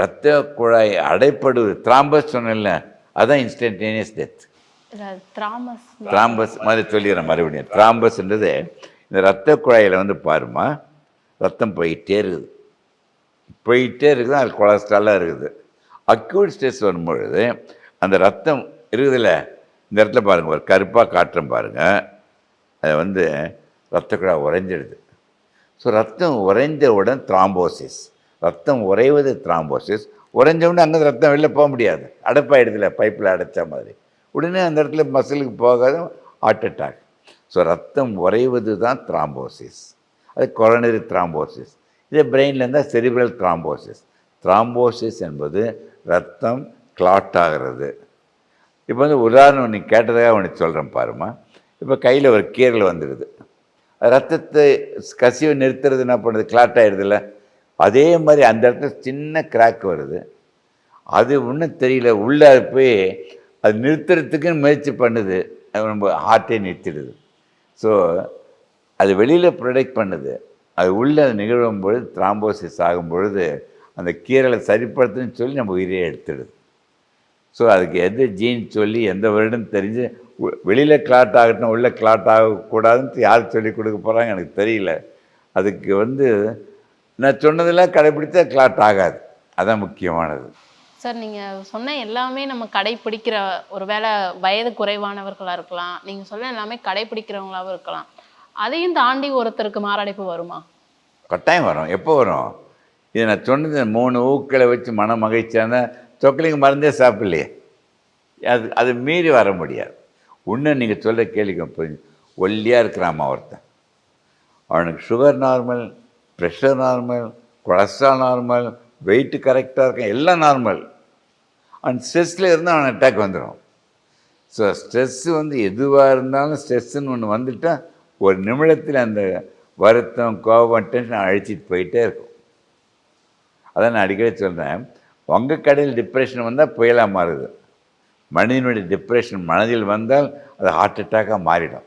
ரத்த குழாய் அடைப்படுவது த்ராம்பஸ் சொன்னேன்ல அதான் இன்ஸ்டன்டேனியஸ் டெத் திராமஸ் த்ராம்பஸ் மாதிரி சொல்லிடுறேன் மறுபடியும். த்ராம்பஸ்ன்றது இந்த ரத்த குழாயில் வந்து பாருமா ரத்தம் போயிட்டே இருக்குது. போயிட்டே இருக்குது அது கொலஸ்ட்ராலாக இருக்குது. அக்யூட் ஸ்ட்ரெஸ் வரும்பொழுது அந்த ரத்தம் இருக்குதுல்ல இந்த இடத்துல பாருங்கள் ஒரு கருப்பாக காட்டுறோம் பாருங்கள் அது வந்து ரத்த குழாய் உறைஞ்சிடுது. ஸோ ரத்தம் உறைந்தவுடன் த்ராம்போசிஸ் ரத்தம் உறைவது த்ராம்போசிஸ் உறைஞ்சவுடனே அங்கே ரத்தம் வெளில போக முடியாது. அடைப்பாயிடுதுல பைப்பில் அடைச்ச மாதிரி. உடனே அந்த இடத்துல மசிலுக்கு போகாத ஹார்ட் அட்டாக் ஸோ ரத்தம் உறைவது தான் த்ராம்போசிஸ் அது கொரோனரி த்ராம்போசிஸ் இதே பிரெயினில் இருந்தால் செரிபிரல் த்ராம்போசிஸ் த்ராம்போசிஸ் என்பது ரத்தம் கிளாட் ஆகிறது. இப்போ வந்து உதாரணம் நீ கேட்டதாக உனக்கு சொல்கிறேன் பாருமா இப்போ கையில் ஒரு கீரல் வந்துடுது ரத்தத்தை கசிவை நிறுத்துறது என்ன பண்ணுது? கிளாட் ஆகிடுதுல்ல அதே மாதிரி அந்த இடத்துல சின்ன கிராக் வருது. அது ஒன்றும் தெரியல. உள்ளே போய் அது நிறுத்துறதுக்கு முயற்சி பண்ணுது. நம்ம ஹார்ட்டே நிறுத்திடுது. ஸோ அது வெளியில் ப்ரொடெக்ட் பண்ணுது. அது உள்ளே அது நிகழும் பொழுது த்ராம்போசிஸ் ஆகும் பொழுது அந்த கீரலை சரிப்படுத்துன்னு சொல்லி நம்ம உயிரையே எடுத்துடுது. ஸோ அதுக்கு எது ஜீன் சொல்லி எந்த வருடம் தெரிஞ்சு வெளியில் கிளாட் ஆகட்டும் உள்ளே கிளாட் ஆகக்கூடாதுன்னு யார் சொல்லி கொடுக்க போகிறாங்க எனக்கு தெரியல. அதுக்கு வந்து நான் சொன்னதெல்லாம் கடைப்பிடித்தா கிளாட் ஆகாது. அதான் முக்கியமானது. சார் நீங்கள் சொன்ன எல்லாமே நம்ம கடைப்பிடிக்கிற ஒருவேளை வயது குறைவானவர்களாக இருக்கலாம். நீங்கள் சொன்ன எல்லாமே கடைப்பிடிக்கிறவங்களாவும் இருக்கலாம். அதையும் தாண்டி ஒருத்தருக்கு மாரடைப்பு வருமா? கட்டாயம் வரும். எப்போ வரும்? இது நான் சொன்னது மூணு ஊக்களை வச்சு மன மகிழ்ச்சியான சொக்கலிங்க மருந்தே சாப்பிடலையே. அது அது மீறி வர முடியாது. இன்னும் நீங்கள் சொல்ல கேள்விக்கு புரிஞ்சு. ஒல்லியாக இருக்கிறாமா ஒருத்தன். அவனுக்கு sugar normal pressure normal cholesterol normal weight கரெக்டாக இருக்கும் எல்லாம் நார்மல் அண்ட் ஸ்ட்ரெஸ்ஸில் இருந்தால் அவன் அட்டாக் வந்துடும் ஸோ ஸ்ட்ரெஸ்ஸு வந்து எதுவாக இருந்தாலும் ஸ்ட்ரெஸ்ஸுன்னு ஒன்று வந்துட்டால் ஒரு நிமிடத்தில் அந்த வருத்தம் கோபம் டென்ஷன் அழிச்சிட்டு போயிட்டே இருக்கும். அதான் நான் அடிக்கடி சொல்கிறேன் உங்கள் கடையில் டிப்ரெஷன் வந்தால் புயலாக மாறுது. மனிதனுடைய டிப்ரெஷன் மனதில் வந்தால் அது ஹார்ட் அட்டாக்காக மாறிடும்.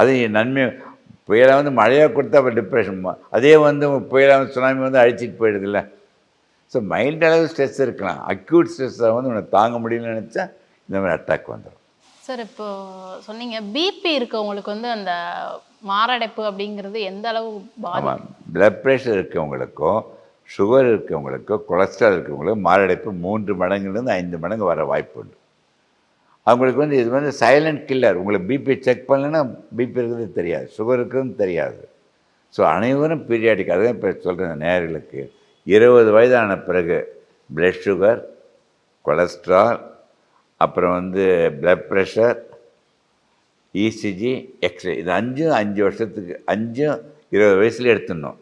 அது நன்மை புயலை வந்து மழையாக கொடுத்தா அப்போ டிப்ரெஷன் அதே வந்து புயலாக வந்து சுனாமி வந்து அழிச்சிட்டு போயிடுதுல்ல. ஸோ மைல்ட் அளவு ஸ்ட்ரெஸ் இருக்கலாம். அக்யூட் ஸ்ட்ரெஸ்ஸை வந்து உனக்கு தாங்க முடியலன்னு நினச்சா இந்த மாதிரி அட்டாக் வந்துடும் சார் இப்போ சொன்னீங்க பிபி இருக்கவங்களுக்கு வந்து அந்த மாரடைப்பு அப்படிங்கிறது எந்த அளவு ஆமாம் பிளட் ப்ரெஷர் இருக்கவங்களுக்கோ சுகர் இருக்கவங்களுக்கோ கொலஸ்ட்ரால் இருக்கவங்களுக்கோ மாரடைப்பு மூன்று மடங்குலேருந்து ஐந்து மடங்கு வர வாய்ப்பு உண்டு. அவங்களுக்கு வந்து இது வந்து சைலண்ட் கில்லர் உங்களுக்கு பிபி செக் பண்ணலைன்னா பிபி இருக்கிறது தெரியாது. சுகர் இருக்கிறது தெரியாது. ஸோ அனைவரும் பீரியாடிக் அதுதான் இப்போ சொல்கிறேன் நேர்களுக்கு. இருபது வயதான பிறகு பிளட் சுகர் கொலஸ்ட்ரால் அப்புறம் வந்து பிளட் ப்ரெஷர் இசிஜி எக்ஸ்ரே இது அஞ்சும் அஞ்சு வருஷத்துக்கு அஞ்சும் இருபது வயசுல எடுத்துடணும்.